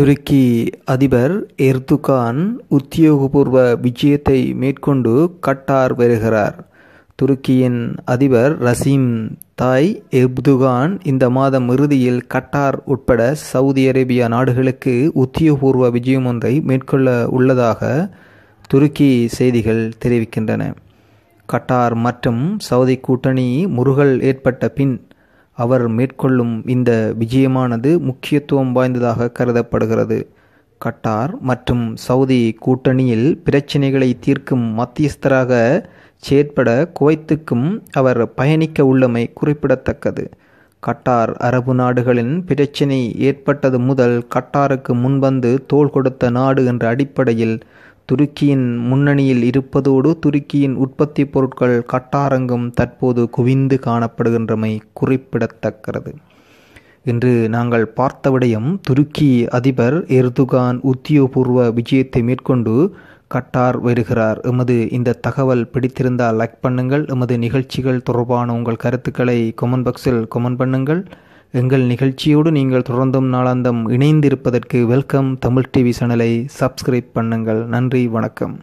துருக்கி அதிபர் எர்துகான் உத்தியோகபூர்வ விஜயத்தை மேற்கொண்டு கட்டார் வருகிறார். துருக்கியின் அதிபர் ரசீம் தாய் எர்துகான் இந்த மாதம் இறுதியில் கட்டார் உட்பட சவுதி அரேபியா நாடுகளுக்கு உத்தியோகபூர்வ விஜயம் ஒன்றை மேற்கொள்ள உள்ளதாக துருக்கி செய்திகள் தெரிவிக்கின்றன. கட்டார் மற்றும் சவுதி கூட்டணி முருகல் ஏற்பட்ட பின் அவர் மேற்கொள்ளும் இந்த விஜயமானது முக்கியத்துவம் வாய்ந்ததாக கருதப்படுகிறது. கட்டார் மற்றும் சவுதி கூட்டணியில் பிரச்சினைகளை தீர்க்கும் மத்தியஸ்தராக செயற்பட குவைத்துக்கும் அவர் பயணிக்க உள்ளமை குறிப்பிடத்தக்கது. கட்டார் அரபு நாடுகளின் பிரச்சினை ஏற்பட்டது முதல் கட்டாருக்கு முன்வந்து தோள் கொடுத்த நாடு என்ற அடிப்படையில் துருக்கியின் முன்னணியில் இருப்பதோடு துருக்கியின் உற்பத்தி பொருட்கள் கட்டாரங்கும் தற்போது குவிந்து காணப்படுகின்றமை குறிப்பிடத்தக்கிறது இன்று நாங்கள் பார்த்த விடயம் துருக்கி அதிபர் எர்துகான் உத்தியோகபூர்வ விஜயத்தை மேற்கொண்டு கட்டார் வருகிறார். எமது இந்த தகவல் பிடித்திருந்தால் லைக் பண்ணுங்கள். எமது நிகழ்ச்சிகள் தொடர்பான உங்கள் கருத்துக்களை கொமெண்ட் பாக்ஸில் கொமெண்ட் பண்ணுங்கள். எங்கள் நிகழ்ச்சியோடு நீங்கள் தொடர்ந்தும் நாளாந்தம் இணைந்திருப்பதற்கு வெல்கம் தமிழ் டிவி சேனலை சப்ஸ்கிரைப் பண்ணுங்கள். நன்றி வணக்கம்.